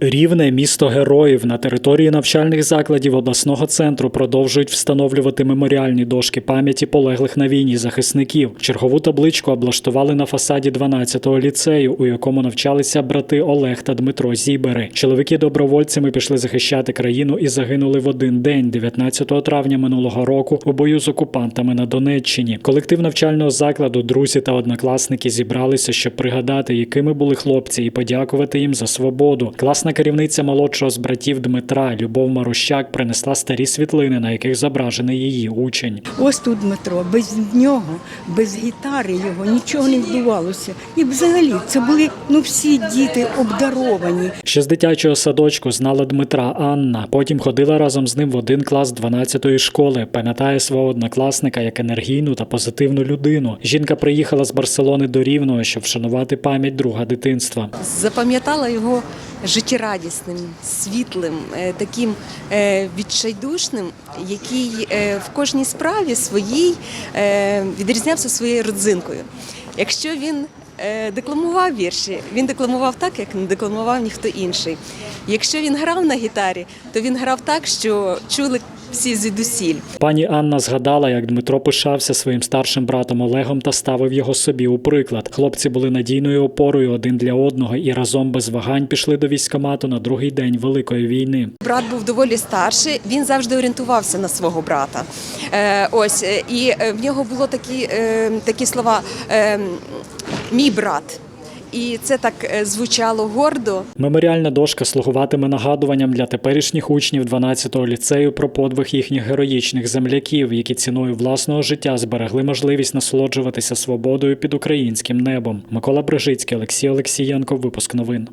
Рівне місто героїв на території навчальних закладів обласного центру продовжують встановлювати меморіальні дошки пам'яті полеглих на війні захисників. Чергову табличку облаштували на фасаді 12-го ліцею, у якому навчалися брати Олег та Дмитро Зібери. Чоловіки добровольцями пішли захищати країну і загинули в один день, 19 травня минулого року, у бою з окупантами на Донеччині. Колектив навчального закладу, друзі та однокласники зібралися, щоб пригадати, якими були хлопці, і подякувати їм за свободу. Класна керівниця молодшого з братів Дмитра Любов Марущак принесла старі світлини, на яких зображений її учень. Ось тут Дмитро, без нього, без гітари його нічого не відбувалося. І взагалі це були ну всі діти обдаровані. Ще з дитячого садочку знала Дмитра Анна. Потім ходила разом з ним в один клас 12-ї школи. Пам'ятає свого однокласника як енергійну та позитивну людину. Жінка приїхала з Барселони до Рівного, щоб вшанувати пам'ять друга дитинства. запам'ятала його життєрадісним, світлим, е, таким е, відчайдушним, який е, в кожній справі своїй відрізнявся своєю родзинкою. Якщо він декламував вірші, він декламував так, як не декламував ніхто інший. Якщо він грав на гітарі, то він грав так, що чули всі звідусіль. Пані Анна згадала, як Дмитро пишався своїм старшим братом Олегом та ставив його собі у приклад. Хлопці були надійною опорою один для одного і разом без вагань пішли до військкомату на другий день Великої війни. Брат був доволі старший, він завжди орієнтувався на свого брата. Е, ось е, і е, в нього було такі, е, такі слова е, мій брат. І це так е, звучало гордо. Меморіальна дошка слугуватиме нагадуванням для теперішніх учнів 12-го ліцею про подвиг їхніх героїчних земляків, які ціною власного життя зберегли можливість насолоджуватися свободою під українським небом. Микола Брижицький, Олексій Олексієнко. Випуск новин.